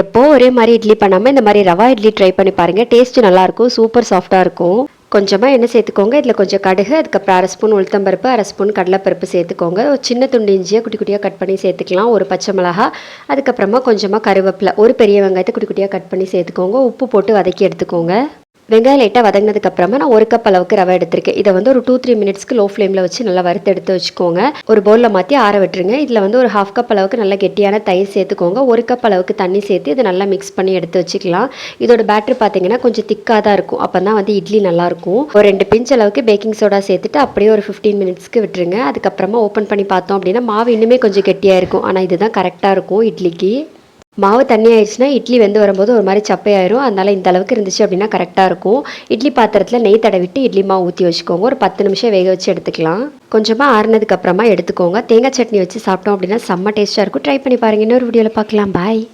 எப்போ ஒரே மாதிரி இட்லி பண்ணாமல் இந்த மாதிரி ரவா இட்லி ட்ரை பண்ணி பாருங்கள் டேஸ்ட்டு நல்லாயிருக்கும் சூப்பர் சாஃப்டாக இருக்கும். கொஞ்சமாக எண்ணெய் சேர்த்துக்கோங்க. இதில் கொஞ்சம் கடுகு அதுக்கப்புறம் அரை ஸ்பூன் உளுத்தம்பருப்பு அரை ஸ்பூன் கடலைப்பருப்பு சேர்த்துக்கோங்க. ஒரு சின்ன துண்டு இஞ்சியை குட்டி குட்டியாக கட் பண்ணி சேர்த்துக்கலாம். ஒரு பச்சை மிளகா அதுக்கப்புறமா கொஞ்சமாக கருவேப்பிலை ஒரு பெரிய வெங்காயத்தை குட்டி குட்டியாக கட் பண்ணி சேர்த்துக்கோங்க. உப்பு போட்டு வதக்கி எடுத்துக்கோங்க. வெங்காயம் லைட்டாக வதங்கினதுக்கு அப்புறமா நான் ஒரு கப் அளவுக்கு ரவை எடுத்திருக்கேன். இதை வந்து ஒரு டூ த்ரீ மினிட்ஸ்க்கு லோ ஃப்ளேமில் வச்சு நல்லா வறுத்து எடுத்து வச்சுக்கோங்க. ஒரு பவுலில் மாற்றி ஆற விட்டுருங்க. இதில் வந்து ஒரு ஹாஃப் கப் அளவுக்கு நல்லா கெட்டியான தயிர் சேர்த்துக்கோங்க. ஒரு கப் அளவுக்கு தண்ணி சேர்த்து இதை நல்லா மிக்ஸ் பண்ணி எடுத்து வச்சுக்கலாம். இதோட பேட்டர் பார்த்தீங்கன்னா கொஞ்சம் திக்காக தான் இருக்கும். அப்போ தான் வந்து இட்லி நல்லாயிருக்கும் ஒரு ரெண்டு பிஞ்ச் அளவுக்கு பேக்கிங் சோடா சேர்த்துட்டு அப்படியே ஒரு ஃபிஃப்டீன் மினிட்ஸ்க்கு விட்டுருங்க. அதுக்கப்புறமா ஓப்பன் பண்ணி பார்த்தோம் அப்படின்னா மாவு இன்னுமே கொஞ்சம் கெட்டியாக இருக்கும். ஆனால் இதுதான் கரெக்டாக இருக்கும் இட்லிக்கு. மாவு தண்ணி ஆயிடுச்சுன்னா இட்லி வெந்து வரும்போது ஒரு மாதிரி சப்பையாயிரும். அதனால இந்த அளவுக்கு இருந்துச்சு அப்படின்னா கரெக்டாக இருக்கும். இட்லி பாத்திரத்தில் நெய் தடவிட்டு இட்லி மாவு ஊற்றி வச்சுக்கோங்க. ஒரு பத்து நிமிஷம் வேக வச்சு எடுத்துக்கலாம். கொஞ்சமாக ஆறுனதுக்கு அப்புறமா எடுத்துக்கோங்க. தேங்காய் சட்னி வச்சு சாப்பிட்டோம் அப்படின்னா செம்ம டேஸ்ட்டாக இருக்கும். ட்ரை பண்ணி பாருங்க. இன்னொரு வீடியோவில் பார்க்கலாம். பாய்